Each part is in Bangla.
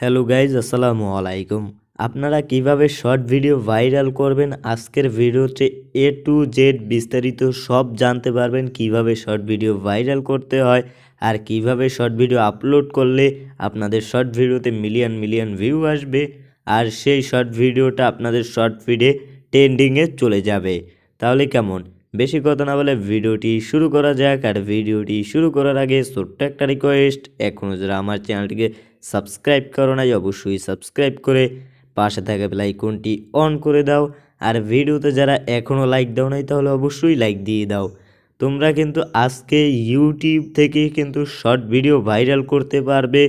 হ্যালো গাইজ আসসালামু আলাইকুম আপনারা কীভাবে শর্ট ভিডিও ভাইরাল করবেন? আজকের ভিডিওতে এ টু জেড বিস্তারিত সব জানতে পারবেন কীভাবে শর্ট ভিডিও ভাইরাল করতে হয় আর কীভাবে শর্ট ভিডিও আপলোড করলে আপনাদের শর্ট ভিডিওতে মিলিয়ন মিলিয়ন ভিউ আসবে আর সেই শর্ট ভিডিওটা আপনাদের শর্ট ফিডে ট্রেন্ডিংয়ে চলে যাবে। তাহলে কেমন? বেশি কথা না বলে ভিডিওটি শুরু করা যাক আর ভিডিওটি শুরু করার আগে ছোট্ট একটা রিকোয়েস্ট এখনও যারা আমার চ্যানেলটিকে সাবস্ক্রাইব করো নাই, অবশ্যই সাবস্ক্রাইব করে পাশে থাকা বেলাইকনটি অন করে দাও। আর ভিডিওতে যারা এখনও লাইক দাও নাই, তাহলে অবশ্যই লাইক দিয়ে দাও। তোমরা কিন্তু আজকে ইউটিউব থেকে কিন্তু শর্ট ভিডিও ভাইরাল করতে পারবে।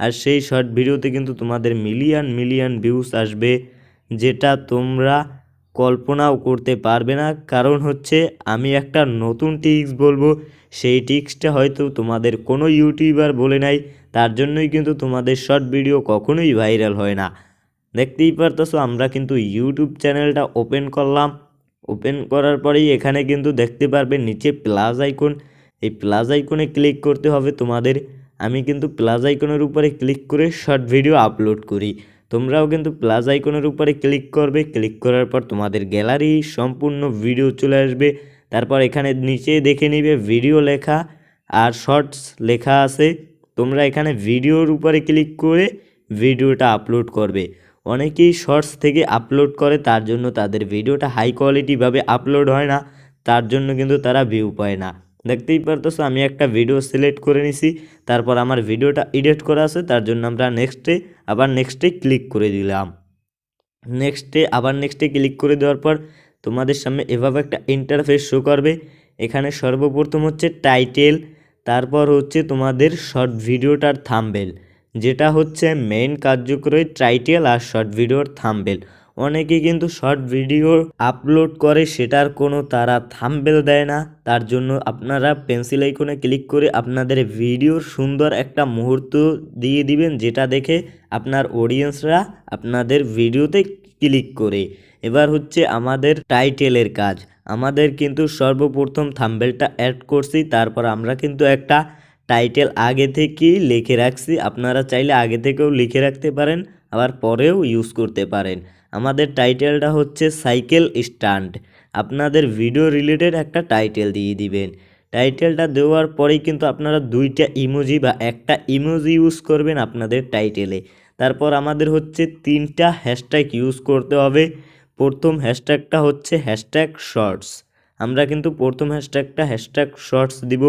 আর সেই শর্ট ভিডিওতে কিন্তু তোমাদের মিলিয়ন মিলিয়ন ভিউস আসবে, যেটা তোমরা কল্পনাও করতে পারবে না। কারণ হচ্ছে, আমি একটা নতুন টিক্স বলব। সেই টিক্সটা হয়তো তোমাদের কোনো ইউটিউবার বলে নাই, তার জন্যই কিন্তু তোমাদের শর্ট ভিডিও কখনোই ভাইরাল হয় না। দেখতেই পারতেছো, আমরা কিন্তু ইউটিউব চ্যানেলটা ওপেন করলাম। ওপেন করার পরেই এখানে কিন্তু দেখতে পারবে নিচে প্লাস আইকন। এই প্লাস আইকনে ক্লিক করতে হবে তোমাদের। আমি কিন্তু প্লাস আইকনের উপরে ক্লিক করে শর্ট ভিডিও আপলোড করি। তোমরাও কিন্তু প্লাস আইকনের উপরে ক্লিক করবে। ক্লিক করার পর তোমাদের গ্যালারি সম্পূর্ণ ভিডিও চলে আসবে। তারপর এখানে নিচে দেখে নিবে ভিডিও লেখা আর শর্টস লেখা আছে। তোমরা এখানে ভিডিওর উপরে ক্লিক করে ভিডিওটা আপলোড করবে। অনেকেই শর্টস থেকে আপলোড করে, তার জন্য তাদের ভিডিওটা হাই কোয়ালিটিভাবে আপলোড হয় না। তার জন্য কিন্তু তারা ভিউ পায় না। দেখতেই পারতেছো, আমি একটা ভিডিও সিলেক্ট করে নিছি। তারপর আমার ভিডিওটা এডিট করা আছে, তার জন্য আমরা নেক্সটে আবার নেক্সটে ক্লিক করে দিলাম। নেক্সটে আবার নেক্সটে ক্লিক করে দেওয়ার পর তোমাদের সামনে এভাবে একটা ইন্টারফেস শো করবে। এখানে সর্বপ্রথম হচ্ছে টাইটেল তারপর হচ্ছে তোমাদের শর্ট ভিডিওটার থাম্বেল যেটা হচ্ছে মেইন কার্যকরী টাইটেল আর শর্ট ভিডিওর থাম্বেল অনেকে কিন্তু শর্ট ভিডিও আপলোড করে, সেটার কোনো তারা থাম্বেল দেয় না। তার জন্য আপনারা পেন্সিল আইকনে ক্লিক করে আপনাদের ভিডিওর সুন্দর একটা মুহূর্ত দিয়ে দিবেন, যেটা দেখে আপনার অডিয়েন্সরা আপনাদের ভিডিওতে ক্লিক করে। এবার হচ্ছে আমাদের টাইটেলের কাজ। আমাদের কিন্তু সর্বপ্রথম থাম্বেলটা অ্যাড করছি, তারপর আমরা কিন্তু একটা টাইটেল আগে থেকেই লিখে রাখছি। আপনারা চাইলে আগে থেকেও লিখে রাখতে পারেন, আবার পরেও ইউজ করতে পারেন। আমাদের টাইটেলটা হচ্ছে সাইকেল স্ট্যান্ড আপনাদের ভিডিও রিলেটেড একটা টাইটেল দিয়ে দিবেন। টাইটেলটা দেওয়ার পরেই কিন্তু আপনারা দুইটা ইমোজি বা একটা ইমোজি ইউজ করবেন আপনাদের টাইটেলে। তারপর আমাদের হচ্ছে তিনটা হ্যাশট্যাগ ইউজ করতে হবে। প্রথম হ্যাশট্যাগটা হচ্ছে হ্যাশট্যাগ শর্টস আমরা কিন্তু প্রথম হ্যাশট্যাগটা হ্যাশট্যাগ শর্টস দিব।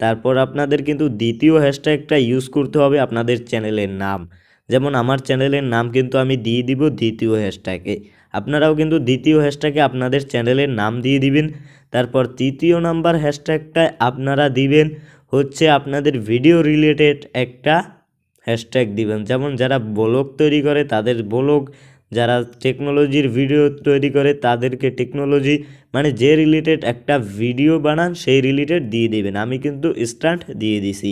তারপর আপনাদের কিন্তু দ্বিতীয় হ্যাশট্যাগটা ইউজ করতে হবে আপনাদের চ্যানেলের নাম। যেমন আমার চ্যানেলের নাম কিন্তু আমি দিয়ে দিব দ্বিতীয় হ্যাশট্যাগে আপনারাও কিন্তু দ্বিতীয় হ্যাশট্যাগে আপনাদের চ্যানেলের নাম দিয়ে দিবেন। তারপর তৃতীয় নাম্বার হ্যাশট্যাগটা আপনারা দিবেন হচ্ছে আপনাদের ভিডিও রিলেটেড একটা হ্যাশট্যাগ দিবেন। যেমন যারা ব্লগ তৈরি করে তাদের ব্লগ, যারা টেকনোলজির ভিডিও তৈরি করে তাদেরকে টেকনোলজি মানে যে রিলেটেড একটা ভিডিও বানান সেই রিলেটেড দিয়ে দেবেন। আমি কিন্তু স্টান্ট দিয়ে দিছি।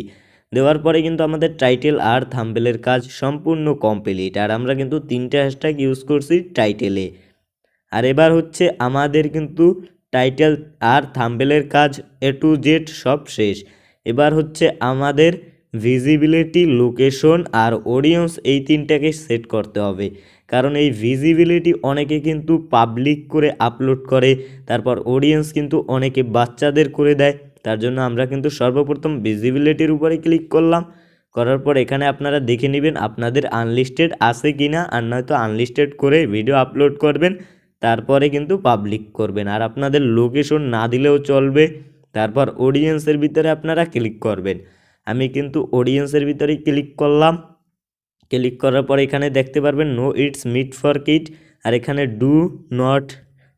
দেওয়ার পরে কিন্তু আমাদের টাইটেল আর থাম্বেলের কাজ সম্পূর্ণ কমপ্লিট আর আমরা কিন্তু তিনটা হ্যাশট্যাগ ইউজ করছি টাইটেলে আর এবার হচ্ছে আমাদের কিন্তু টাইটেল আর থাম্বেলের কাজ এ টু জেড সব শেষ। এবার হচ্ছে আমাদের ভিজিবিলিটি লোকেশন আর অডিয়েন্স এই তিনটাকে সেট করতে হবে। কারণ এই ভিজিবিলিটি অনেকে কিন্তু পাবলিক করে আপলোড করে, তারপর অডিয়েন্স কিন্তু অনেকে বাচ্চাদের করে দেয়। তার জন্য আমরা কিন্তু সর্বপ্রথম ভিজিবিলিটির উপরে ক্লিক করলাম। করার পর এখানে আপনারা দেখে নেবেন আপনাদের আনলিস্টেড আছে কি না আর নয়তো আনলিস্টেড করে ভিডিও আপলোড করবেন। তারপরে কিন্তু পাবলিক করবেন। আর আপনাদের লোকেশন না দিলেও চলবে। তারপর অডিয়েন্সের ভিতরে আপনারা ক্লিক করবেন। আমি কিন্তু অডিয়েন্সের ভিতরে ক্লিক করলাম। ক্লিক করার পর এখানে দেখতে পারবেন no it's made for kids আর এখানে ডু নট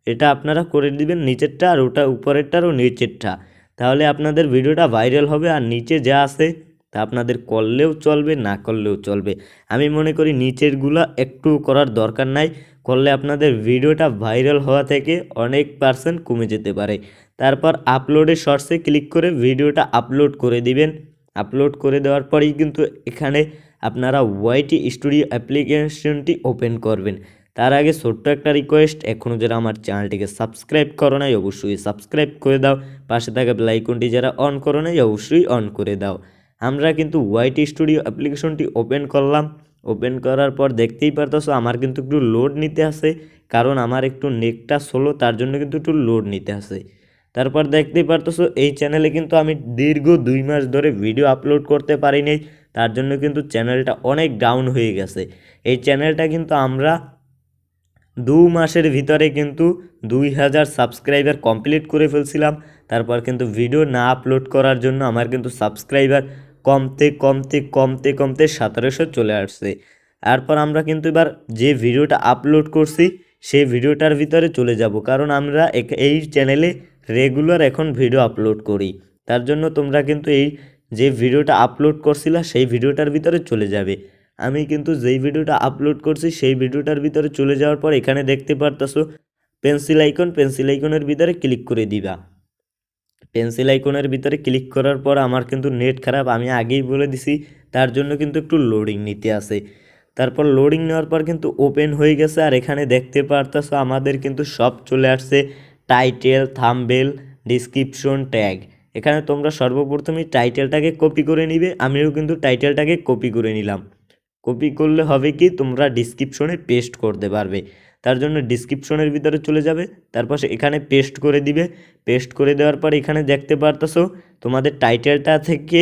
এটা আপনারা করে দিবেন নিচেরটা আর ওটা উপরেরটার ও নিচেরটা। তাহলে আপনাদের ভিডিওটা ভাইরাল হবে আর নিচে যা আছে তা আপনাদের করলেও চলবে, না করলেও চলবে। আমি মনে করি নিচেরগুলো একটু করার দরকার নাই, করলে আপনাদের ভিডিওটা ভাইরাল হওয়া থেকে অনেক পার্সেন্ট কমে যেতে পারে। তারপর আপলোডে শর্টসে ক্লিক করে ভিডিওটা আপলোড করে দিবেন। আপলোড করে দেওয়ার পরেই কিন্তু এখানে আপনারা ওয়াইটি স্টুডিও অ্যাপ্লিকেশনটি ওপেন করবেন। তার আগে ছোট্ট একটা রিকোয়েস্ট এখনও যারা আমার চ্যানেলটিকে সাবস্ক্রাইব করো নাই, অবশ্যই সাবস্ক্রাইব করে দাও। পাশে থাকা বেলাইকনটি যারা অন করো নাই, অবশ্যই অন করে দাও। আমরা কিন্তু ওয়াইটি স্টুডিও অ্যাপ্লিকেশনটি ওপেন করলাম। ওপেন করার পর দেখতেই পারতেছো আমার কিন্তু একটু লোড নিতে আসে কারণ আমার একটু নেটটা সোলো তার জন্য কিন্তু একটু লোড নিতে আসে তারপর দেখতেই পারতেছো এই চ্যানেলে কিন্তু আমি দীর্ঘ দুই মাস ধরে ভিডিও আপলোড করতে পারিনি তার জন্য কিন্তু চ্যানেলটা অনেক ডাউন হয়ে গেছে। এই চ্যানেলটা কিন্তু আমরা দু মাসের ভিতরে কিন্তু দুই হাজার সাবস্ক্রাইবার কমপ্লিট করে ফেলছিলাম। তারপর কিন্তু ভিডিও না আপলোড করার জন্য আমার কিন্তু সাবস্ক্রাইবার কমতে কমতে কমতে কমতে সতেরোশো চলে আসছে। তারপর আমরা কিন্তু এবার যে ভিডিওটা আপলোড করছি, সেই ভিডিওটার ভিতরে চলে যাব। কারণ আমরা এই চ্যানেলে রেগুলার এখন ভিডিও আপলোড করি। তার জন্য তোমরা কিন্তু এই যে ভিডিওটা আপলোড করছিলা, সেই ভিডিওটার ভিতরে চলে যাবে। আমি কিন্তু যেই ভিডিওটা আপলোড করছি, সেই ভিডিওটার ভিতরে চলে যাওয়ার পর এখানে দেখতে পারতাছো পেন্সিল আইকন পেন্সিল আইকনের ভিতরে ক্লিক করে দিবা। পেন্সিল আইকনের ভিতরে ক্লিক করার পর আমার কিন্তু নেট খারাপ, আমি আগেই বলে দিছি, তার জন্য কিন্তু একটু লোডিং নিতে আসে তারপর লোডিং নেওয়ার পর কিন্তু ওপেন হয়ে গেছে, আর এখানে দেখতে পারতাছো আমাদের কিন্তু সব চলে আসছে টাইটেল থামবেল ডিসক্রিপশন ট্যাগ এখানে তোমরা সর্বপ্রথমে টাইটেলটাকে কপি করে নিবে, আমিও কিন্তু টাইটেলটাকে কপি করে নিলাম। কপি করলে হবে কি, তোমরা ডিসক্রিপশনে পেস্ট করতে পারবে। তার জন্য ডিসক্রিপশনের ভিতরে চলে যাবে তারপর এখানে পেস্ট করে দিবে। পেস্ট করে দেওয়ার পর এখানে দেখতে পারতেছো, তোমাদের টাইটেলটা থেকে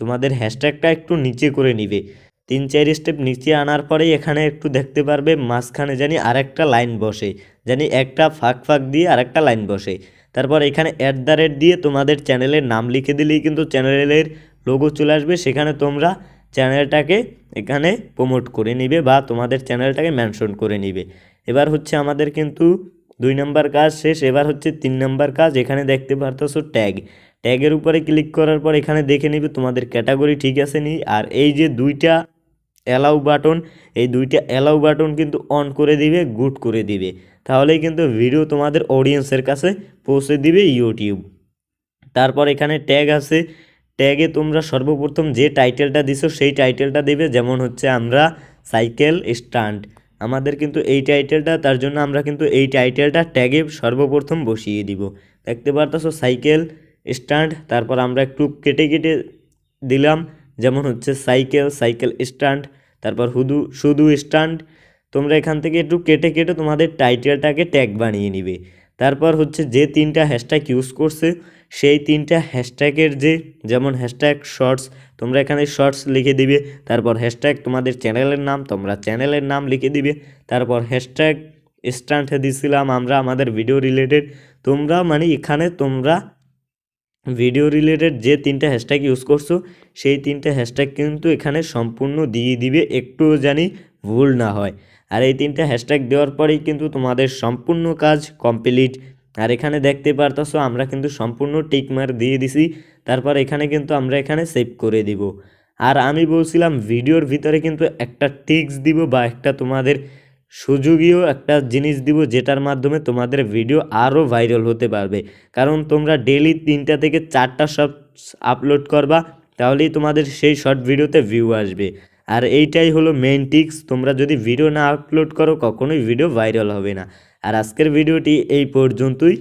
তোমাদের হ্যাশট্যাগটা একটু নিচে করে নিবে। তিন চার স্টেপ নিচে আনার পরেই এখানে একটু দেখতে পারবে, মাঝখানে জানি আরেকটা লাইন বসে। জানি একটা ফাঁক ফাঁক দিয়ে আরেকটা লাইন বসে। তারপর এখানে অ্যাট দ্য রেট দিয়ে তোমাদের চ্যানেলের নাম লিখে দিলেই কিন্তু চ্যানেলের লোগো চলে আসবে। সেখানে তোমরা চ্যানেলটাকে এখানে প্রমোট করে নিবে বা তোমাদের চ্যানেলটাকে মেনশন করে নিবে। এবার হচ্ছে আমাদের কিন্তু দুই নাম্বার কাজ শেষ, এবার হচ্ছে তিন নাম্বার কাজ, এখানে দেখতে পারতেছো ট্যাগ ট্যাগের উপরে ক্লিক করার পর এখানে দেখে নিবে তোমাদের ক্যাটাগরি ঠিক আছে নি, আর এই যে দুইটা অ্যালাউ বাটন এই দুইটা অ্যালাউ বাটন কিন্তু অন করে দিবে গুড করে দিবে। তাহলেই কিন্তু ভিডিও তোমাদের অডিয়েন্সের কাছে পৌঁছে দিবে ইউটিউব তারপর এখানে ট্যাগ আছে ট্যাগে তোমরা সর্বপ্রথম যে টাইটেলটা দিছো, সেই টাইটেলটা দেবে। যেমন হচ্ছে আমরা সাইকেল স্ট্যান্ড আমাদের কিন্তু এই টাইটেলটা তার জন্য আমরা কিন্তু এই টাইটেলটা ট্যাগে সর্বপ্রথম বসিয়ে দিব। দেখতে পারতেছো সাইকেল স্ট্যান্ড তারপর আমরা একটু কেটে কেটে দিলাম। যেমন হচ্ছে সাইকেল সাইকেল স্ট্যান্ড তারপর হুদু, শুধু স্ট্যান্ড তোমরা এখান থেকে একটু কেটে কেটে তোমাদের টাইটেলটাকে ট্যাগ বানিয়ে নিবে। তারপর হচ্ছে যে তিনটা হ্যাশট্যাগ ইউজ করছে, সেই তিনটা হ্যাশট্যাগের যে যেমন হ্যাশট্যাগ শর্টস তোমরা এখানে শর্টস লিখে দিবে, তারপর হ্যাশট্যাগ তোমাদের চ্যানেলের নাম, তোমরা চ্যানেলের নাম লিখে দিবে, তারপর হ্যাশট্যাগ স্ট্যান্ড দিছিলাম আমরা আমাদের ভিডিও রিলেটেড তোমরা মানে এখানে তোমরা ভিডিও রিলেটেড যে তিনটা হ্যাশট্যাগ ইউজ করছ, সেই তিনটা হ্যাশট্যাগ কিন্তু এখানে সম্পূর্ণ দিয়ে দিবে, একটুও জানি ভুল না হয়। আর এই তিনটা হ্যাশট্যাগ দেওয়ার পরেই কিন্তু তোমাদের সম্পূর্ণ কাজ কমপ্লিট আর এখানে দেখতে পারতেছো, আমরা কিন্তু সম্পূর্ণ টিকমার দিয়ে দিছি, তারপর এখানে কিন্তু আমরা এখানে সেভ করে দিব। আর আমি বলছিলাম ভিডিওর ভিতরে কিন্তু একটা টিক্স দিব বা একটা তোমাদের সুযোগীয় একটা জিনিস দিব, যেটার মাধ্যমে তোমাদের ভিডিও আরও ভাইরাল হতে পারবে। কারণ তোমরা ডেলি তিনটা থেকে চারটা সব আপলোড করবা, তাহলেই তোমাদের সেই শর্ট ভিডিওতে ভিউ আসবে। আর এইটাই হলো মেইন টিক্স তোমরা যদি ভিডিও না আপলোড করো, কখনোই ভিডিও ভাইরাল হবে না। আর আজকের ভিডিওটি এই পর্যন্তই।